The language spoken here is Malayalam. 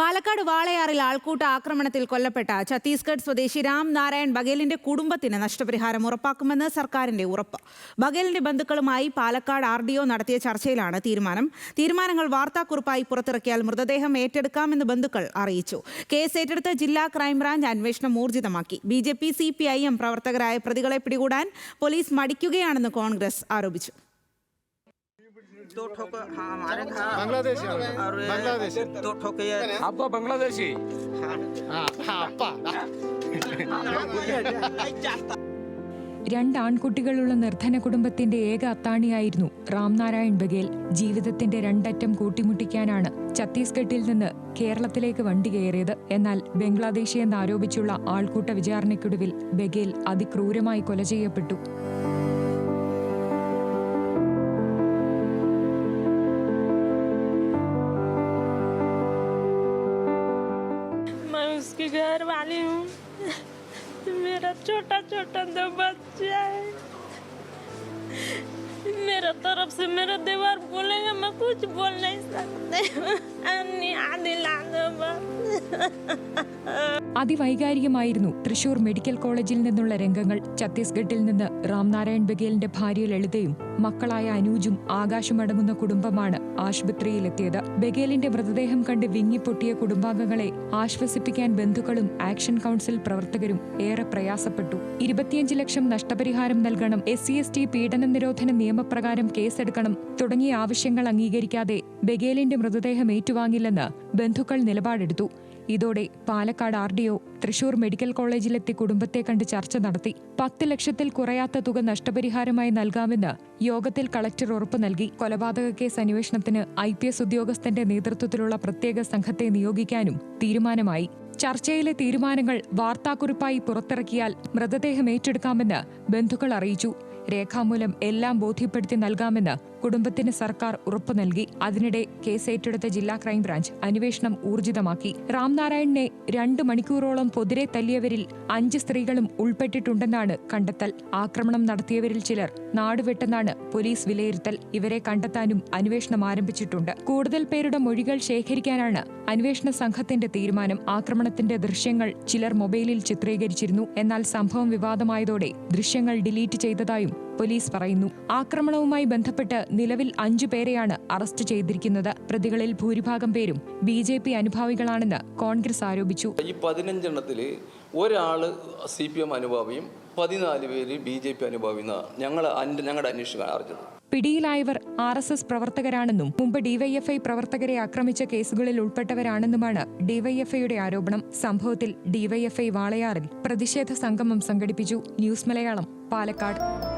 പാലക്കാട് വാളയാറിൽ ആൾക്കൂട്ട ആക്രമണത്തിൽ കൊല്ലപ്പെട്ട ഛത്തീസ്ഗഡ് സ്വദേശി രാം നാരായൺ ബഗേലിന്റെ കുടുംബത്തിന് നഷ്ടപരിഹാരം ഉറപ്പാക്കുമെന്ന് സർക്കാരിന്റെ ഉറപ്പ്. ബഗേലിന്റെ ബന്ധുക്കളുമായി പാലക്കാട് ആർ ഡി ഒ നടത്തിയ ചർച്ചയിലാണ് തീരുമാനം. തീരുമാനങ്ങൾ വാർത്താക്കുറിപ്പായി പുറത്തിറക്കിയാൽ മൃതദേഹം ഏറ്റെടുക്കാമെന്ന് ബന്ധുക്കൾ അറിയിച്ചു. കേസ് ഏറ്റെടുത്ത് ജില്ലാ ക്രൈംബ്രാഞ്ച് അന്വേഷണം ഊർജിതമാക്കി. B J P C P I M പ്രവർത്തകരായ പ്രതികളെ പിടികൂടാൻ പോലീസ് മടിക്കുകയാണെന്ന് കോൺഗ്രസ് ആരോപിച്ചു. दो ठोक हाँ हमारे था बांग्लादेशी है वो। और बांग्लादेशी। दो ठोक ये അപ്പൊ ബംഗ്ലാദേശി ആ, ആ, അപ്പ, ദാ. രണ്ട് ആൺകുട്ടികളുള്ള നിർധന കുടുംബത്തിന്റെ ഏക അത്താണിയായിരുന്നു രാംനാരായൺ ബഗേൽ ജീവിതത്തിന്റെ രണ്ടറ്റം കൂട്ടിമുട്ടിക്കാനാണ് ഛത്തീസ്ഗഡിൽ നിന്ന് കേരളത്തിലേക്ക് വണ്ടി കയറിയത് എന്നാൽ ബംഗ്ലാദേശി എന്നാരോപിച്ചുള്ള ആൾക്കൂട്ട വിചാരണയ്ക്കൊടുവിൽ ബഗേൽ അതിക്രൂരമായി കൊല ചെയ്യപ്പെട്ടു उसकी घर वाली हूँ। मेरा छोटा छोटा दो बच्चा है। मेरा तरफ़ से मेरा दीवार बोलेगा والجبول ليس അതിവൈകാരികമായിരുന്നു തൃശൂർ മെഡിക്കൽ കോളേജിൽ നിന്നുള്ള രംഗങ്ങൾ. ഛത്തീസ്ഗഡിൽ നിന്ന് രാംനാരായൺ ബഗേലിന്റെ ഭാര്യ ലളിതയും മക്കളായ അനൂജും ആകാശമടങ്ങുന്ന കുടുംബമാണ് ആശുപത്രിയിലെത്തിയത്. ബഗേലിന്റെ മൃതദേഹം കണ്ട് വിങ്ങിപ്പൊട്ടിയ കുടുംബാംഗങ്ങളെ ആശ്വസിപ്പിക്കാൻ ബന്ധുക്കളും ആക്ഷൻ കൗൺസിൽ പ്രവർത്തകരും ഏറെ പ്രയാസപ്പെട്ടു. ഇരുപത്തിയഞ്ച് ലക്ഷം നഷ്ടപരിഹാരം നൽകണം എസ് സി എസ് ടി പീഡന നിരോധന നിയമപ്രകാരം കേസെടുക്കണം തുടങ്ങിയ ആവശ്യങ്ങൾ അംഗീകരിച്ചു. അംഗീകരിക്കാതെ ബഗേലിന്റെ മൃതദേഹം ഏറ്റുവാങ്ങില്ലെന്ന് ബന്ധുക്കൾ നിലപാടെടുത്തു. ഇതോടെ Palakkad R D O Thrissur medical കോളേജിലെത്തി കുടുംബത്തെ കണ്ട് ചർച്ച നടത്തി. പത്ത് ലക്ഷത്തിൽ കുറയാത്ത തുക നഷ്ടപരിഹാരമായി നൽകാമെന്ന് യോഗത്തിൽ കളക്ടർ ഉറപ്പു നൽകി. കൊലപാതക കേസ് അന്വേഷണത്തിന് ഐ പി എസ് ഉദ്യോഗസ്ഥന്റെ നേതൃത്വത്തിലുള്ള പ്രത്യേക സംഘത്തെ നിയോഗിക്കാനും തീരുമാനമായി. ചർച്ചയിലെ തീരുമാനങ്ങൾ വാർത്താക്കുറിപ്പായി പുറത്തിറക്കിയാൽ മൃതദേഹം ഏറ്റെടുക്കാമെന്ന് ബന്ധുക്കൾ അറിയിച്ചു. രേഖാമൂലം എല്ലാം ബോധ്യപ്പെടുത്തി നൽകാമെന്ന് കുടുംബത്തിന് സർക്കാർ ഉറപ്പു നൽകി. അതിനിടെ കേസ് ഏറ്റെടുത്ത ജില്ലാ ക്രൈംബ്രാഞ്ച് അന്വേഷണം ഊർജിതമാക്കി. രാംനാരായണനെ രണ്ട് മണിക്കൂറോളം പൊതിരെ തല്ലിയവരിൽ അഞ്ച് സ്ത്രീകളും ഉൾപ്പെട്ടിട്ടുണ്ടെന്നാണ് കണ്ടെത്തൽ. ആക്രമണം നടത്തിയവരിൽ ചിലർ നാടുവിട്ടെന്നാണ് പോലീസ് വിലയിരുത്തൽ. ഇവരെ കണ്ടെത്താനും അന്വേഷണം ആരംഭിച്ചിട്ടുണ്ട്. കൂടുതൽ പേരുടെ മൊഴികൾ ശേഖരിക്കാനാണ് അന്വേഷണ സംഘത്തിന്റെ തീരുമാനം. ആക്രമണത്തിന്റെ ദൃശ്യങ്ങൾ ചിലർ മൊബൈലിൽ ചിത്രീകരിച്ചിരുന്നു. എന്നാൽ സംഭവം വിവാദമായതോടെ ദൃശ്യങ്ങൾ ഡിലീറ്റ് ചെയ്തതായും പോലീസ് പറയുന്നു. ആക്രമണവുമായി ബന്ധപ്പെട്ട് നിലവിൽ അഞ്ചു പേരെയാണ് അറസ്റ്റ് ചെയ്തിരിക്കുന്നത്. പ്രതികളിൽ ഭൂരിഭാഗം പേരും ബി ജെ പി അനുഭാവികളാണെന്ന് കോൺഗ്രസ് ആരോപിച്ചു. ഈ പതിനഞ്ചെണ്ണത്തിൽ ഒരാൾ സി പി എം അനുഭാവിയും പതിനാല് പേര് ബി ജെ പി അനുഭാവിയും ഞങ്ങൾ ഞങ്ങളുടെ അന്വേഷണം അറിഞ്ഞത് പിടിയിലായവർ ആർ എസ് എസ് പ്രവർത്തകരാണെന്നും മുമ്പ് ഡിവൈഎഫ്ഐ പ്രവർത്തകരെ ആക്രമിച്ച കേസുകളിൽ ഉൾപ്പെട്ടവരാണെന്നുമാണ് ഡിവൈഎഫ്ഐയുടെ ആരോപണം. സംഭവത്തിൽ ഡിവൈഎഫ്ഐ വാളയാറിൽ പ്രതിഷേധ സംഗമം സംഘടിപ്പിച്ചു. ന്യൂസ് മലയാളം പാലക്കാട്.